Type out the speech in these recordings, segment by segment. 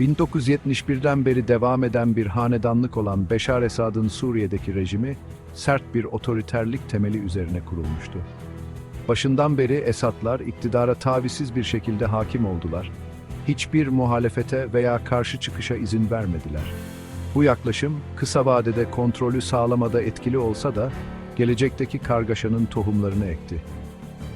1971'den beri devam eden bir hanedanlık olan Beşar Esad'ın Suriye'deki rejimi sert bir otoriterlik temeli üzerine kurulmuştu. Başından beri Esadlar iktidara tavizsiz bir şekilde hakim oldular. Hiçbir muhalefete veya karşı çıkışa izin vermediler. Bu yaklaşım kısa vadede kontrolü sağlamada etkili olsa da gelecekteki kargaşanın tohumlarını ekti.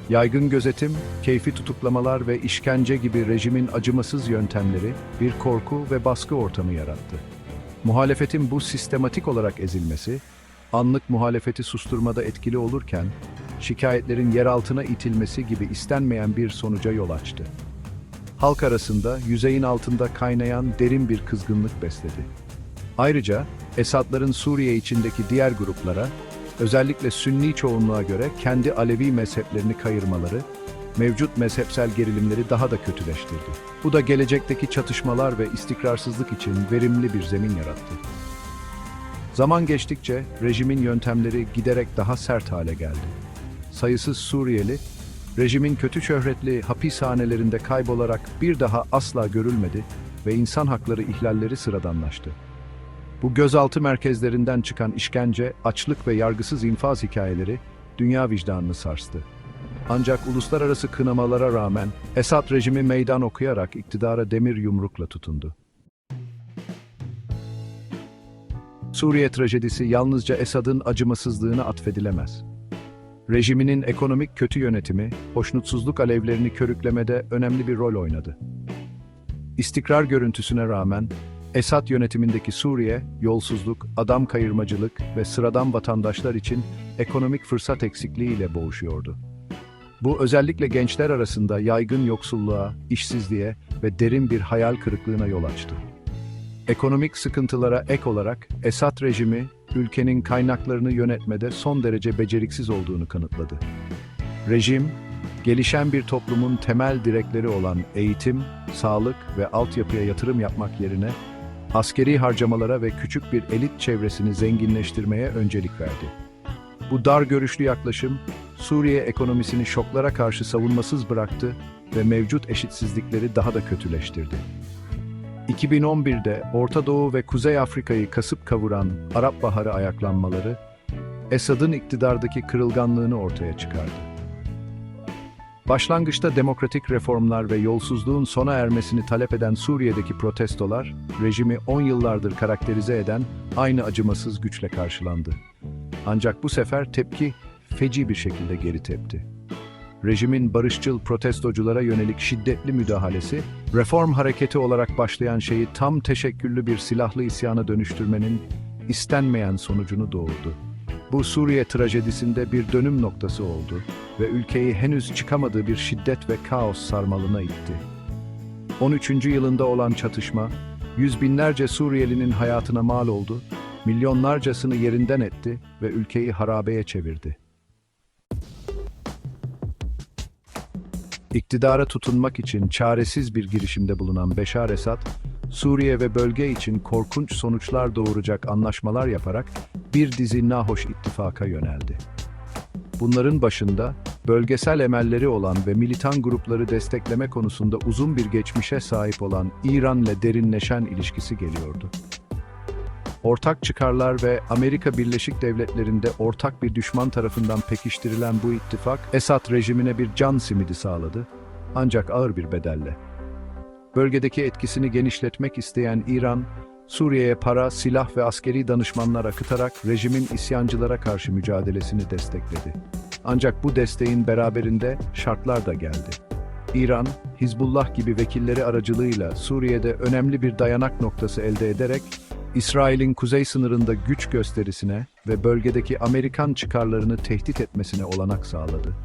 Yaygın gözetim, keyfi tutuklamalar ve işkence gibi rejimin acımasız yöntemleri bir korku ve baskı ortamı yarattı. Muhalefetin bu sistematik olarak ezilmesi, anlık muhalefeti susturmada etkili olurken, şikayetlerin yer altına itilmesi gibi istenmeyen bir sonuca yol açtı. Halk arasında yüzeyin altında kaynayan derin bir kızgınlık besledi. Ayrıca Esadların Suriye içindeki diğer gruplara, özellikle Sünni çoğunluğa göre kendi Alevi mezheplerini kayırmaları, mevcut mezhepsel gerilimleri daha da kötüleştirdi. Bu da gelecekteki çatışmalar ve istikrarsızlık için verimli bir zemin yarattı. Zaman geçtikçe rejimin yöntemleri giderek daha sert hale geldi. Sayısız Suriyeli, rejimin kötü şöhretli hapishanelerinde kaybolarak bir daha asla görülmedi ve insan hakları ihlalleri sıradanlaştı. Bu gözaltı merkezlerinden çıkan işkence, açlık ve yargısız infaz hikayeleri dünya vicdanını sarstı. Ancak uluslararası kınamalara rağmen Esad rejimi meydan okuyarak iktidara demir yumrukla tutundu. Suriye trajedisi yalnızca Esad'ın acımasızlığına atfedilemez. Rejiminin ekonomik kötü yönetimi, hoşnutsuzluk alevlerini körüklemede önemli bir rol oynadı. İstikrar görüntüsüne rağmen Esad yönetimindeki Suriye, yolsuzluk, adam kayırmacılık ve sıradan vatandaşlar için ekonomik fırsat eksikliği ile boğuşuyordu. Bu özellikle gençler arasında yaygın yoksulluğa, işsizliğe ve derin bir hayal kırıklığına yol açtı. Ekonomik sıkıntılara ek olarak Esad rejimi ülkenin kaynaklarını yönetmede son derece beceriksiz olduğunu kanıtladı. Rejim, gelişen bir toplumun temel direkleri olan eğitim, sağlık ve altyapıya yatırım yapmak yerine askeri harcamalara ve küçük bir elit çevresini zenginleştirmeye öncelik verdi. Bu dar görüşlü yaklaşım Suriye ekonomisini şoklara karşı savunmasız bıraktı ve mevcut eşitsizlikleri daha da kötüleştirdi. 2011'de Orta Doğu ve Kuzey Afrika'yı kasıp kavuran Arap Baharı ayaklanmaları, Esad'ın iktidardaki kırılganlığını ortaya çıkardı. Başlangıçta demokratik reformlar ve yolsuzluğun sona ermesini talep eden Suriye'deki protestolar, rejimi 10 yıllardır karakterize eden aynı acımasız güçle karşılandı. Ancak bu sefer tepki feci bir şekilde geri tepti. Rejimin barışçıl protestoculara yönelik şiddetli müdahalesi, reform hareketi olarak başlayan şeyi tam teşekküllü bir silahlı isyana dönüştürmenin istenmeyen sonucunu doğurdu. Bu Suriye trajedisinde bir dönüm noktası oldu ve ülkeyi henüz çıkamadığı bir şiddet ve kaos sarmalına itti. 13. yılında olan çatışma, yüz binlerce Suriyelinin hayatına mal oldu, milyonlarcasını yerinden etti ve ülkeyi harabeye çevirdi. İktidara tutunmak için çaresiz bir girişimde bulunan Beşar Esad, Suriye ve bölge için korkunç sonuçlar doğuracak anlaşmalar yaparak bir dizi nahoş ittifaka yöneldi. Bunların başında bölgesel emelleri olan ve militan grupları destekleme konusunda uzun bir geçmişe sahip olan İran'la derinleşen ilişkisi geliyordu. Ortak çıkarlar ve Amerika Birleşik Devletleri'nde ortak bir düşman tarafından pekiştirilen bu ittifak, Esad rejimine bir can simidi sağladı, ancak ağır bir bedelle. Bölgedeki etkisini genişletmek isteyen İran, Suriye'ye para, silah ve askeri danışmanlar akıtarak rejimin isyancılara karşı mücadelesini destekledi. Ancak bu desteğin beraberinde şartlar da geldi. İran, Hizbullah gibi vekilleri aracılığıyla Suriye'de önemli bir dayanak noktası elde ederek, İsrail'in kuzey sınırında güç gösterisine ve bölgedeki Amerikan çıkarlarını tehdit etmesine olanak sağladı.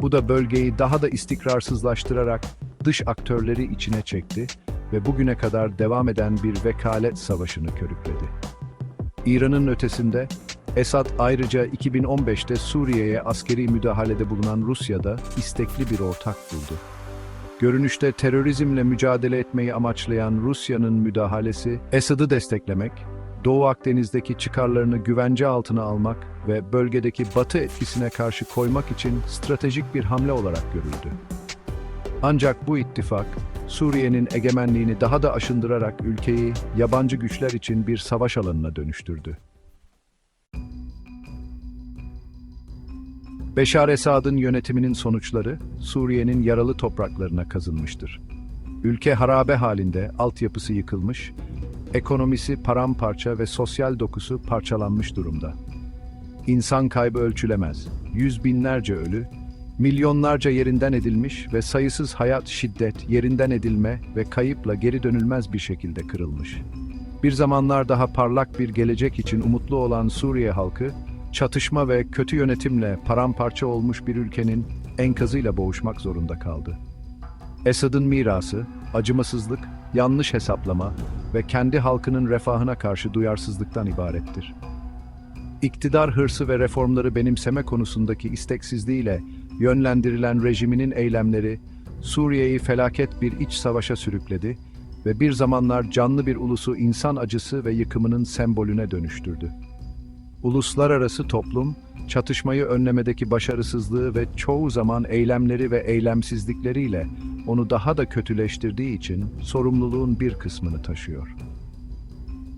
Bu da bölgeyi daha da istikrarsızlaştırarak dış aktörleri içine çekti ve bugüne kadar devam eden bir vekalet savaşını körükledi. İran'ın ötesinde Esad ayrıca 2015'te Suriye'ye askeri müdahalede bulunan Rusya'da istekli bir ortak buldu. Görünüşte terörizmle mücadele etmeyi amaçlayan Rusya'nın müdahalesi, Esad'ı desteklemek, Doğu Akdeniz'deki çıkarlarını güvence altına almak ve bölgedeki Batı etkisine karşı koymak için stratejik bir hamle olarak görüldü. Ancak bu ittifak, Suriye'nin egemenliğini daha da aşındırarak ülkeyi yabancı güçler için bir savaş alanına dönüştürdü. Beşar Esad'ın yönetiminin sonuçları Suriye'nin yaralı topraklarına kazınmıştır. Ülke harabe halinde, altyapısı yıkılmış, ekonomisi paramparça ve sosyal dokusu parçalanmış durumda. İnsan kaybı ölçülemez, yüz binlerce ölü, milyonlarca yerinden edilmiş ve sayısız hayat şiddet, yerinden edilme ve kayıpla geri dönülmez bir şekilde kırılmış. Bir zamanlar daha parlak bir gelecek için umutlu olan Suriye halkı, çatışma ve kötü yönetimle paramparça olmuş bir ülkenin enkazıyla boğuşmak zorunda kaldı. Esad'ın mirası, acımasızlık, yanlış hesaplama ve kendi halkının refahına karşı duyarsızlıktan ibarettir. İktidar hırsı ve reformları benimseme konusundaki isteksizliğiyle yönlendirilen rejiminin eylemleri Suriye'yi felaket bir iç savaşa sürükledi ve bir zamanlar canlı bir ulusu insan acısı ve yıkımının sembolüne dönüştürdü. Uluslararası toplum, çatışmayı önlemedeki başarısızlığı ve çoğu zaman eylemleri ve eylemsizlikleriyle onu daha da kötüleştirdiği için sorumluluğun bir kısmını taşıyor.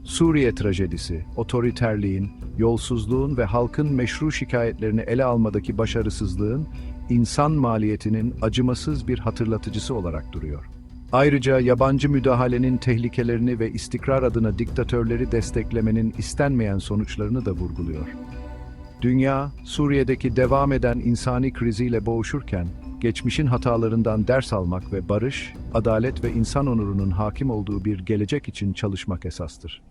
Suriye trajedisi, otoriterliğin, yolsuzluğun ve halkın meşru şikayetlerini ele almadaki başarısızlığın, insan maliyetinin acımasız bir hatırlatıcısı olarak duruyor. Ayrıca yabancı müdahalenin tehlikelerini ve istikrar adına diktatörleri desteklemenin istenmeyen sonuçlarını da vurguluyor. Dünya, Suriye'deki devam eden insani kriziyle boğuşurken, geçmişin hatalarından ders almak ve barış, adalet ve insan onurunun hakim olduğu bir gelecek için çalışmak esastır.